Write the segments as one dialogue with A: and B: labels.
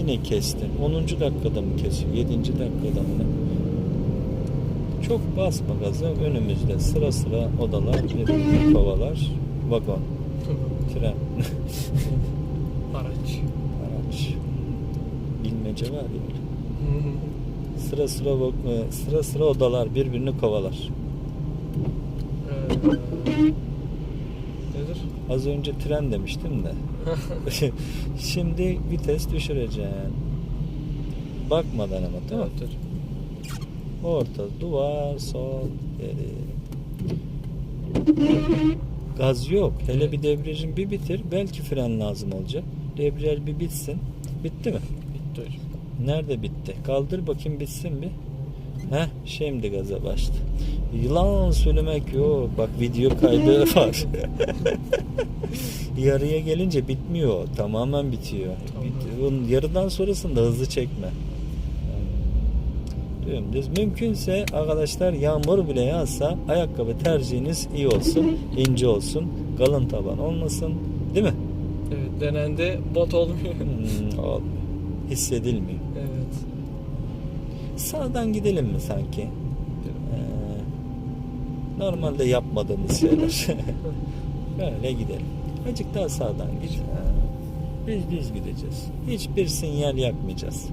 A: yine kesti. 10. dakikada mı kesiyor? 7. dakikada mı? Çok basma gaza. Önümüzde sıra sıra odalar, kovalar, vagon, tren,
B: Araç.
A: araç. Bilmece var ya. Sıra sıra e, sıra sıra odalar birbirini kovalar.
B: Ee, nedir?
A: Az önce tren demiştim de. Şimdi vites düşüreceksin. Bakmadan ama tamam.
B: Evet, dur.
A: Orta, duvar, sol, geri. Gaz yok. Hele bir debriyajın bir bitir. Belki fren lazım olacak. Debriyaj bir bitsin. Bitti mi?
B: Bitti hocam.
A: Nerede bitti? Kaldır bakayım bitsin bir. Heh şimdi gaza başladı. Yılan söylemek yok. Bak video kaydı var. Yarıya gelince bitmiyor. Tamamen bitiyor.
B: Tamam.
A: Bit- yarıdan sonrasında hızlı çekme. Dümdüz. Mümkünse arkadaşlar yağmur bile yağsa ayakkabı tercihiniz iyi olsun. ince olsun. Kalın taban olmasın. Değil mi?
B: Evet denendi bot olmuyor.
A: Hmm, olmuyor. Hissedilmiyor.
B: evet.
A: Sağdan gidelim mi sanki? Normalde yapmadığımız şeyler. Böyle gidelim. Azıcık daha sağdan git. Biz düz gideceğiz. Hiçbir sinyal yakmayacağız.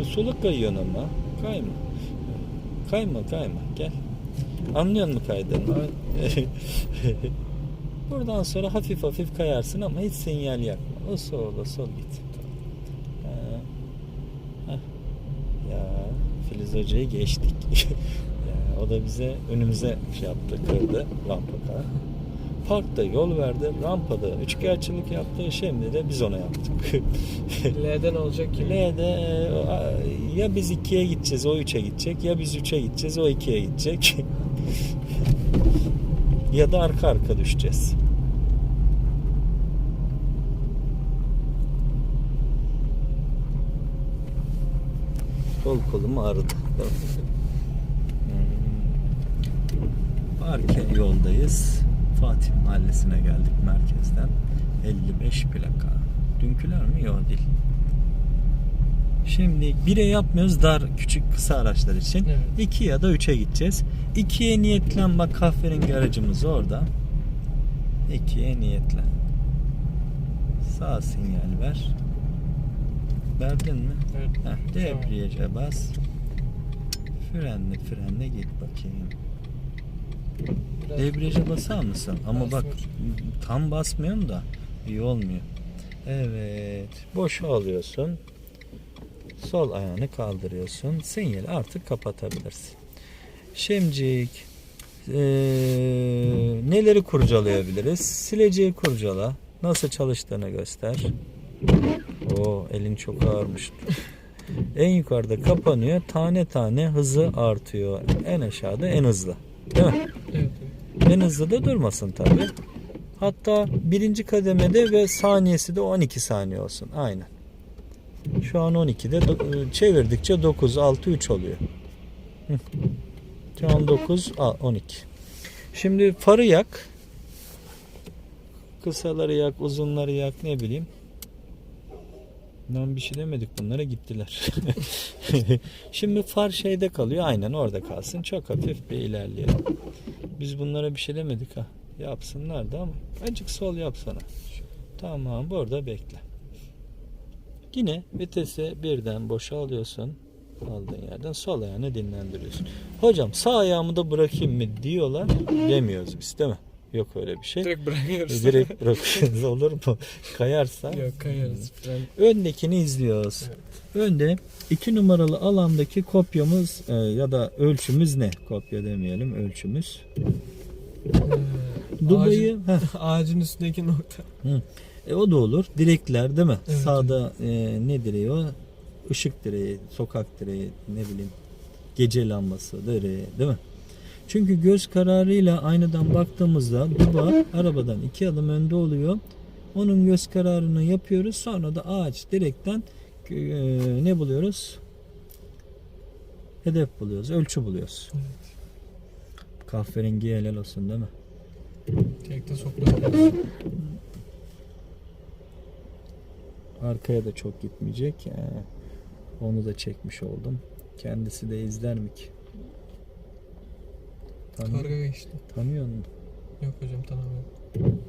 A: E, Soluk kayıyorsun ama. Kayma. Kayma kayma. Gel. Anlıyor musun kaydını? Buradan sonra hafif hafif kayarsın ama hiç sinyal yakma. O sola sol git. Ha. Ya Filiz Hoca'yı geçtik. o da bize önümüze şey yaptı, kırdı rampa kadar. Parkta yol verdi, rampada üçkağıtçılık yaptı. Şimdi de biz ona yaptık.
B: L'den olacak ki.
A: L'de e, ya biz ikiye gideceğiz, o üçe gidecek. Ya biz üçe gideceğiz, o ikiye gidecek. ya da arka arka düşeceğiz. Kol kolum ağrıdı. Arke yoldayız. Fatih Mahallesi'ne geldik merkezden. 55 plaka. Dünküler mi? Yok değil. Şimdi bire yapmıyoruz dar küçük kısa araçlar için.
B: Evet.
A: 2 ya da 3'e gideceğiz. 2'ye niyetlen bak kahverengi aracımız orada. 2'ye niyetlen. Sağ sinyal ver. Verdin mi?
B: Evet.
A: Heh, debriyaja bas. Frenle frenle git bakayım. Debriyaja basar mısın? Ama bak tam basmıyorsun da iyi olmuyor. Evet. Boşa alıyorsun. Sol ayağını kaldırıyorsun. Sinyali artık kapatabilirsin. Şimdilik eee, neleri kurcalayabiliriz? Sileceği kurcala. Nasıl çalıştığını göster. O elin çok ağırmış. En yukarıda kapanıyor. Tane tane hızı artıyor. En aşağıda en hızlı. Değil mi? En hızlı da durmasın tabi. Hatta birinci kademede ve saniyesi de 12 saniye olsun. Aynen. Şu an 12'de do- çevirdikçe 9, 6, 3 oluyor. Şu an 9, a- 12. Şimdi farı yak. Kısaları yak, uzunları yak ne bileyim. Lan bir şey demedik bunlara gittiler. Şimdi far şeyde kalıyor. Aynen orada kalsın. Çok hafif bir ilerleyelim. Biz bunlara bir şey demedik ha. Yapsınlar da ama azıcık sol yapsana. Tamam burada bekle. Yine vitesi birden boşa alıyorsun. Aldığın yerden sol ayağını dinlendiriyorsun. Hocam sağ ayağımı da bırakayım mı diyorlar. Demiyoruz biz değil mi? Yok öyle bir şey.
B: Direkt bırakıyoruz.
A: Direkt bırakıyoruz olur mu? Kayarsa.
B: Yok kayarız. Fren.
A: Öndekini izliyoruz. Önde iki numaralı alandaki kopyamız e, ya da ölçümüz ne? Kopya demeyelim ölçümüz.
B: Ee,
A: Dubayı
B: ağacın,
A: heh,
B: ağacın üstündeki nokta.
A: e, o da olur. Direkler değil mi?
B: Evet.
A: Sağda e, ne direği o? Işık direği, sokak direği, ne bileyim gece lambası direği değil mi? Çünkü göz kararıyla aynadan baktığımızda duba arabadan iki adım önde oluyor. Onun göz kararını yapıyoruz. Sonra da ağaç direkten e, ne buluyoruz? Hedef buluyoruz. Ölçü buluyoruz. Kahverengi helal olsun değil mi?
B: Tekte sokmuyoruz.
A: Arkaya da çok gitmeyecek. Ee, onu da çekmiş oldum. Kendisi de izler mi ki? Tanıyor,
B: Karga geçti.
A: tanıyor musun?
B: Yok hocam tanımıyorum.